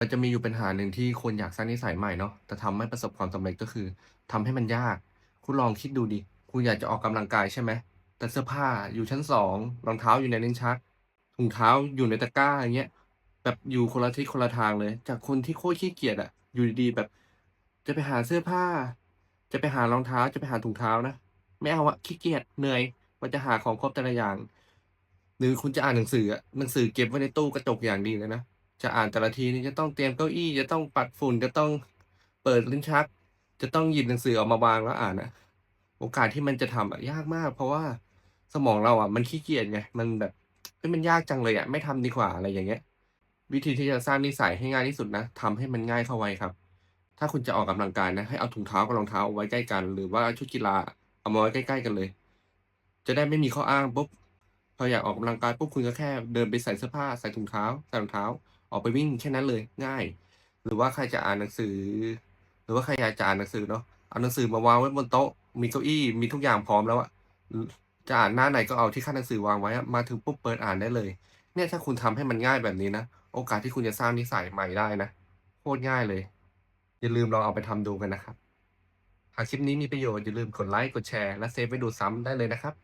มันจะมีอยู่ปัญหาหนึ่งที่คนอยากสร้างนิสัยใหม่เนาะแต่ทำไม่ประสบความสำเร็จก็คือทำให้มันยาก คุณลองคิดดูดิคุณอยากจะออกกำลังกายใช่ไหมแต่เสื้อผ้าอยู่ชั้น2รองเท้าอยู่ในลิ้นชักถุงเท้าอยู่ในตะกร้าอย่างเงี้ยแบบอยู่คนละทิศคนละทางเลย จากคนที่โคตรขี้เกียจอะอยู่ดีๆแบบ จะไปหาเสื้อผ้า จะไปหารองเท้าจะไปหาถุงเท้านะไม่เอาอะขี้เกียจเหนื่อยกว่าจะหาของครบแต่ละอย่าง หรือคุณจะอ่านหนังสืออะหนังสือเก็บไว้ในตู้กระจกอย่างดีเลยนะ จะอ่านแต่ละทีนี่จะต้องเตรียมเก้าอี้จะต้องปัดฝุ่นจะต้องเปิดลิ้นชัก จะต้องหยิบหนังสือออกมาวางแล้วอ่านอะโอกาสที่มันจะทำอะยากมาก เพราะว่าสมองเราอะมันขี้เกียจไงมันแบบมันยากจังเลยอะไม่ทำดีกว่าอะไรอย่างเงี้ย วิธีที่จะสร้างนิสัยให้ง่ายที่สุดนะทำให้มันง่ายเข้าไว้ครับ ถ้าคุณจะออกกำลังกายนะให้เอาถุงเท้ากับรองเท้าเอาไว้ใกล้กัน หรือว่าชุดกีฬาเอามาไว้ใกล้ ๆ กันเลย จะได้ไม่มีข้ออ้างปุ๊บพออยากออกกำลังกายปุ๊บคุณก็แค่เดินไปใส่เสื้อผ้าใส่ถุงเท้าใส่รองเท้า ออกไปวิ่งแค่นั้นเลยง่าย หรือว่าใครจะอ่านหนังสือ หรือว่าใครอยากจะอ่านหนังสือเนาะเอาหนังสือมาวางไว้บนโต๊ะมีเก้าอี้มีทุกอย่างพร้อมแล้วอะจะอ่านหน้าไหนก็เอาที่ขั้นหนังสือวางไว้มาถึงปุ๊บเปิดอ่านได้เลย เนี่ยถ้าคุณทำให้มันง่ายแบบนี้นะโอกาสที่คุณจะสร้างนิสัยใหม่ได้นะโคตรง่ายเลย อย่าลืมลองเอาไปทำดูกันนะครับ หากคลิปนี้มีประโยชน์อย่าลืมกดไลก์กดแชร์และเซฟไว้ดูซ้ำได้เลยนะครับ